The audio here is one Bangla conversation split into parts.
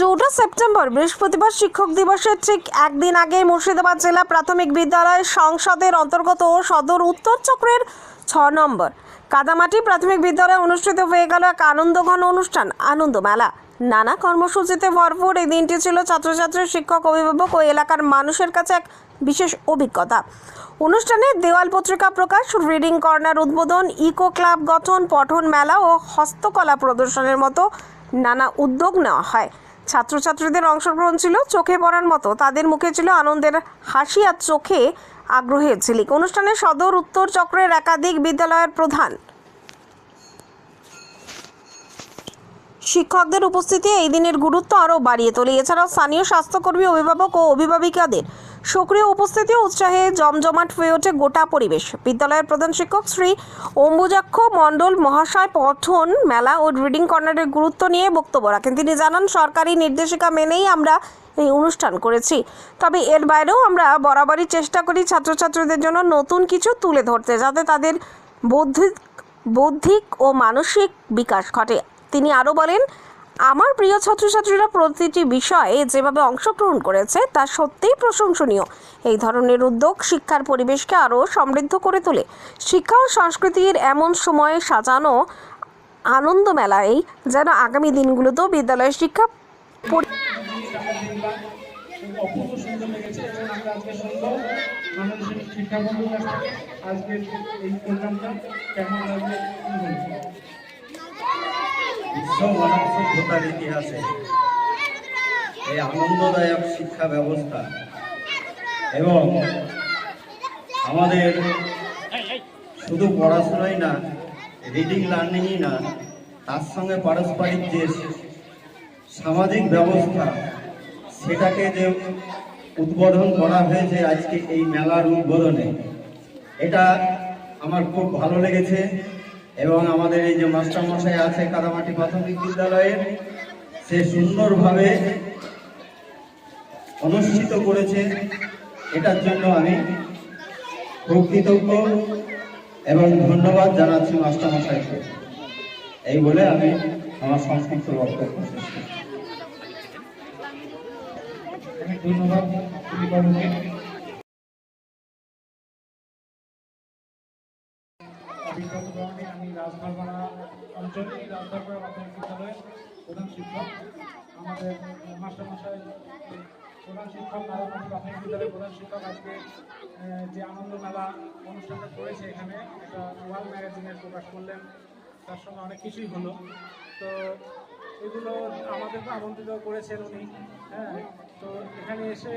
চৌঠা সেপ্টেম্বর বৃহস্পতিবার শিক্ষক দিবসের ঠিক একদিন আগে মুর্শিদাবাদ জেলা প্রাথমিক বিদ্যালয় সংসদের অন্তর্গত সদর উত্তর চক্রের ছ নম্বর কাদামাটি প্রাথমিক বিদ্যালয়ে অনুষ্ঠিত হয়ে গেল এক আনন্দঘন অনুষ্ঠান আনন্দ মেলা নানা কর্মসূচিতে ভরপুর এই দিনটি ছিল ছাত্রছাত্রী, শিক্ষক, অভিভাবক ও এলাকার মানুষের কাছে এক বিশেষ অভিজ্ঞতা। অনুষ্ঠানে দেওয়াল পত্রিকা প্রকাশ, রিডিং কর্নার উদ্বোধন, ইকো ক্লাব গঠন, পঠন মেলা ও হস্তকলা প্রদর্শনের মতো নানা উদ্যোগ নেওয়া হয়। ছাত্রছাত্রীদের অংশগ্রহণ ছিল, চোখে পড়ার মতো। তাদের মুখে ছিল আনন্দের হাসি আর চোখে আগ্রহের ঝিলিক। অনুষ্ঠানে সদর উত্তর চক্রের একাধিক বিদ্যালয়ের প্রধান। শিক্ষকদের উপস্থিতি এই দিনের গুরুত্ব আরও বাড়িয়ে তোলে। এছাড়াও স্থানীয় স্বাস্থ্যকর্মী, অভিভাবক ও অভিভাবিকাদের সক্রিয় উপস্থিতি উৎসাহে জমজমাট হয়ে ওঠে গোটা পরিবেশ। বিদ্যালয়ের প্রধান শিক্ষক শ্রী অম্বুজাক্ষ মণ্ডল মহাশয় পঠন মেলা ও রিডিং কর্নারের গুরুত্ব নিয়ে বক্তব্য রাখেন। তিনি জানান, সরকারি নির্দেশিকা মেনেই আমরা এই অনুষ্ঠান করেছি। তবে এর বাইরেও আমরা বরাবরই চেষ্টা করি ছাত্রছাত্রীদের জন্য নতুন কিছু তুলে ধরতে, যাতে তাদের বৌদ্ধিক বৌদ্ধিক ও মানসিক বিকাশ ঘটে। তিনি আরও বলেন আমার প্রিয় ছাত্রছাত্রীরা প্রতিটি বিষয়ে যেভাবে অংশগ্রহণ করেছে, তা সত্যিই প্রশংসনীয়। এই ধরনের উদ্যোগ শিক্ষার পরিবেশকে আরও সমৃদ্ধ করে তোলে। শিক্ষা ও সংস্কৃতির এমন সময়ে সাজানো আনন্দ মেলায় যেন আগামী দিনগুলোতেও বিদ্যালয়ের শিক্ষা আজকে এই প্রোগ্রামটা কেমন লাগবে বিশ্ব সভ্যতার ইতিহাসে এই আনন্দদায়ক শিক্ষা ব্যবস্থা এবং আমাদের শুধু পড়াশোনাই না রিডিং লার্নিংই না, তার সঙ্গে পারস্পরিক যে সামাজিক ব্যবস্থা, সেটাকে যে উদ্বোধন করা হয়েছে আজকে এই মেলার উদ্বোধনে, এটা আমার খুব ভালো লেগেছে। এবং আমাদের এই যে মাস্টারমশাই আছে কাদামাটি প্রাথমিক বিদ্যালয়ে, সে সুন্দরভাবে অনুষ্ঠিত করেছে। এটার জন্য আমি খুব কৃতজ্ঞ এবং ধন্যবাদ জানাচ্ছি মাস্টারমশাইকে। এই বলে আমি আমার সংক্ষিপ্ত বক্তব্য। ধন্যবাদ অঞ্চলে এই রাজভারপাড়া প্রাথমিক বিদ্যালয়ের প্রধান শিক্ষক। আমাদের মাস্টারমশাই, প্রধান শিক্ষক প্রাথমিক বিদ্যালয়ের প্রধান শিক্ষক আজকে যে আনন্দ মেলা অনুষ্ঠানটা করেছে এখানে, একটা ওয়াল ম্যাগাজিনের প্রকাশ করলেন। তার সঙ্গে অনেক কিছুই হলো। তো এগুলো আমাদেরকে আমন্ত্রিত করেছেন উনি হ্যাঁ? তো এখানে এসে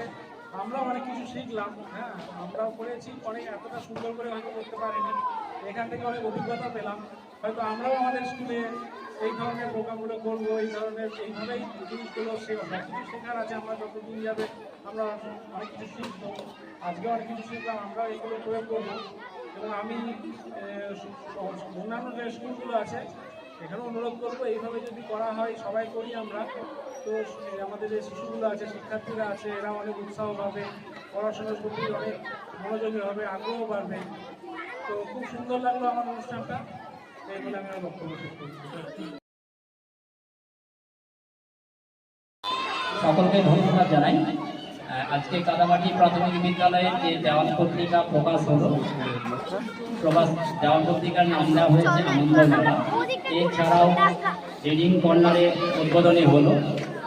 আমরাও অনেক কিছু শিখলাম হ্যাঁ? আমরাও করেছি, অনেক এতটা সুন্দর করে হয়তো করতে পারিনি। এখান থেকে অনেক অভিজ্ঞতা পেলাম। হয়তো আমরাও আমাদের স্কুলে এই ধরনের প্রোগ্রামগুলো করব, এই ধরনের, এইভাবেই জিনিসগুলো শেখার আছে আমরা যতদিন যাবে, আমরা অনেক কিছু শিখব। আজকে অনেক কিছু শিখলাম, আমরাও এগুলো প্রয়োগ করব। এবং আমি অন্যান্য যে স্কুলগুলো আছে এখানে অনুরোধ করব, এইভাবে যদি করা হয়, সবাই করি আমরা। তো আমাদের যে শিশুগুলো আছে, শিক্ষার্থীরা আছে, এরা অনেক উৎসাহ পাবে, পড়াশোনার প্রতি অনেক মনোযোগী হবে, আগ্রহ বাড়বে। তো খুব সুন্দর লাগল আমার অনুষ্ঠানটা। সকলকে ধন্যবাদ জানাই। আজকে কাদামাটি প্রাথমিক বিদ্যালয়ের যে দেওয়াল পত্রিকা প্রকাশ হলো, প্রকাশ দেওয়াল পত্রিকার নাম দেওয়া হয়েছে আনন্দ মেলা এছাড়াও রিডিং কর্নারের উদ্বোধনী হলো।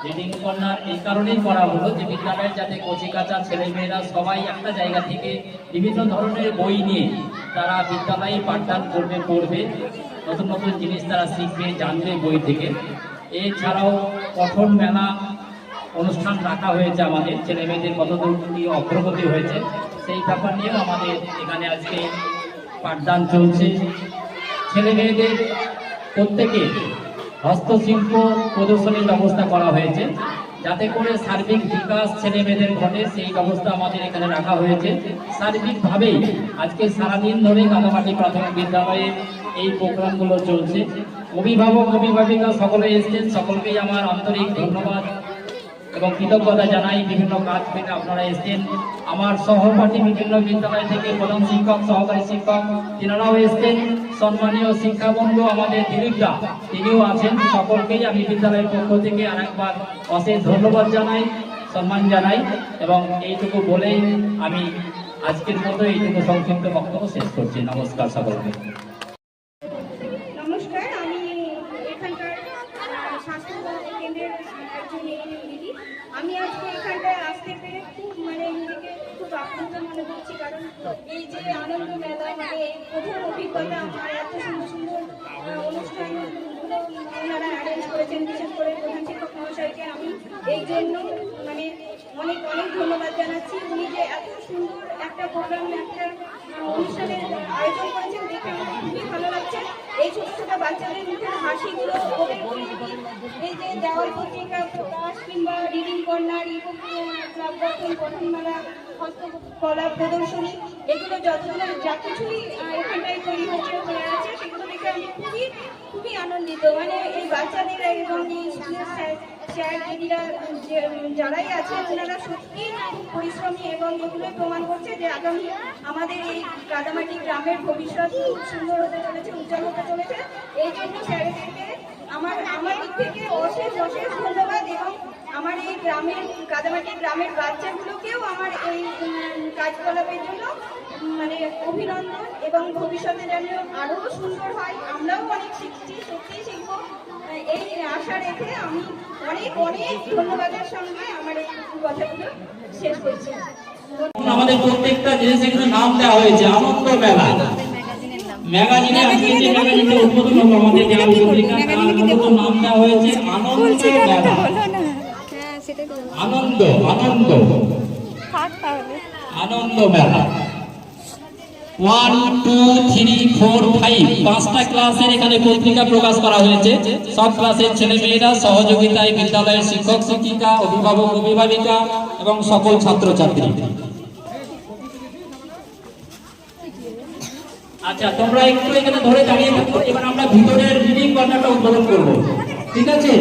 রিডিং কর্নার এই কারণেই করা হলো যে বিদ্যালয়ের যাতে কচিকাচা ছেলেমেয়েরা সবাই একটা জায়গা থেকে বিভিন্ন ধরনের বই নিয়ে তারা বিদ্যালয়ে পাঠদান করবে, পড়বে, নতুন নতুন জিনিস তারা শিখবে, জানবে বই থেকে। এছাড়াও পঠন মেলা অনুষ্ঠান রাখা হয়েছে আমাদের, ছেলে মেয়েদের কতদূর কি অগ্রগতি হয়েছে, সেই ব্যাপার নিয়েও আমাদের এখানে আজকে পাঠদান চলছে। ছেলে মেয়েদের প্রত্যেকে হস্তশিল্প প্রদর্শনীর ব্যবস্থা করা হয়েছে। যাতে করে সার্বিক বিকাশ ছেলে মেয়েদের ঘটে, সেই ব্যবস্থা আমাদের এখানে রাখা হয়েছে। সার্বিকভাবেই আজকে সারাদিন ধরে কাদামাটি প্রাথমিক বিদ্যালয়ে এই প্রোগ্রামগুলো চলছে। অভিভাবক, অভিভাবিকা সকলে এসছেন, সকলকেই আমার আন্তরিক ধন্যবাদ। এবং কৃতজ্ঞতা জানাই বিভিন্ন কাজ থেকে আপনারা এসেছেন। আমার সহপাঠী বিভিন্ন বিদ্যালয় থেকে প্রধান শিক্ষক, সহকারী শিক্ষক, তিনারাও এসেছেন। সম্মানীয় শিক্ষাবন্ধু আমাদের দিলীপদা, তিনিও আছেন। সকলকেই আমি বিদ্যালয়ের পক্ষ থেকে আরেকবার অশেষ ধন্যবাদ জানাই, সম্মান জানাই এবং এইটুকু বলেই আমি আজকের মতো এইটুকু সংক্ষিপ্ত বক্তব্য শেষ করছি। নমস্কার সকলকে নমস্কার আমি এখানকার আহ, স্বাস্থ্য কেন্দ্রের একজন এএনএম দিদি আমি আজকে এখানটায় আসতে পেরে খুব মানে নিজেকে খুব মনে করছি কারণ এই যে আনন্দ মেলা মানে প্রথম অভিজ্ঞতা আমার এত সুন্দর সুন্দর আহ, অনুষ্ঠানগুলো ওনারা অ্যারেঞ্জ করেছেন বিশেষ করে প্রধান শিক্ষক মহাশয়কে আমি এই জন্য মানে অনেক অনেক ধন্যবাদ জানাচ্ছি। উনি যে এত সুন্দর একটা প্রোগ্রাম একটা আহ, অনুষ্ঠানের আয়োজন করেছেন দেখে আমার খুবই ভালো লাগছে। এই ছোট ছোট বাচ্চাদের মুখের হাসিগুলো এই যে দেওয়াল পত্রিকা প্রকাশ কিংবা রিডিং কর্নার ইবুক ক্লাব গঠন হস্তকলা প্রদর্শনী, এগুলো যতগুলো যা কিছুই এখানটায় তৈরি হচ্ছে হয়ে আছে, সেগুলো দেখে আমি খুবই খুবই আনন্দিত। মানে এই বাচ্চাদের এবং এই স্কুলের স্যার দিদিরা যারাই আছে, ওনারা সত্যি পরিশ্রমী এবং এগুলোই প্রমাণ করছে যে আগামী আমাদের এই কাদামাটি গ্রামের ভবিষ্যৎ খুব সুন্দর হতে চলেছে, উজ্জ্বল হতে চলেছে। এই জন্য স্যারেদেরকে আমার আমার দিক থেকে অশেষ অশেষ ধন্যবাদ এবং আমার এই গ্রামের কাদামাটি গ্রামের বাচ্চাগুলোকেও আমার এই কাজকলাপের জন্য মানে অভিনন্দন এবং ভবিষ্যতে যেন আরও সুন্দর হয়। আমরাও অনেক শিখছি সত্যিই শিখব। এই আশা রেখে আমি অনেক অনেক ধন্যবাদের সঙ্গে আমার এই কথাগুলো শেষ করছি। আমাদের প্রত্যেকটা জিনিস কিন্তু নাম দেওয়া হয়েছে আনন্দ মেলা। ম্যাগাজিনে আজকে যে ম্যাগাজিনটা উদ্বোধন হলো আমাদের গ্রাম পত্রিকা তার নাম দেওয়া হয়েছে আনন্দ মেলা। আনন্দ আনন্দ। আনন্দ মেলা। One two three four five পাঁচটা ক্লাসের এখানে পত্রিকা প্রকাশ করা হয়েছে। সব ক্লাসের ছেলে মেয়েরা সহযোগিতায় বিদ্যালয়ের শিক্ষক, শিক্ষিকা, অভিভাবক, অভিভাবিকা এবং সকল ছাত্রছাত্রী। আচ্ছা তোমরা একটু এখানে ধরে দাঁড়িয়ে থাকো। এবার আমরা ভিতরের রিডিং উদ্বোধন করব। ঠিক আছে?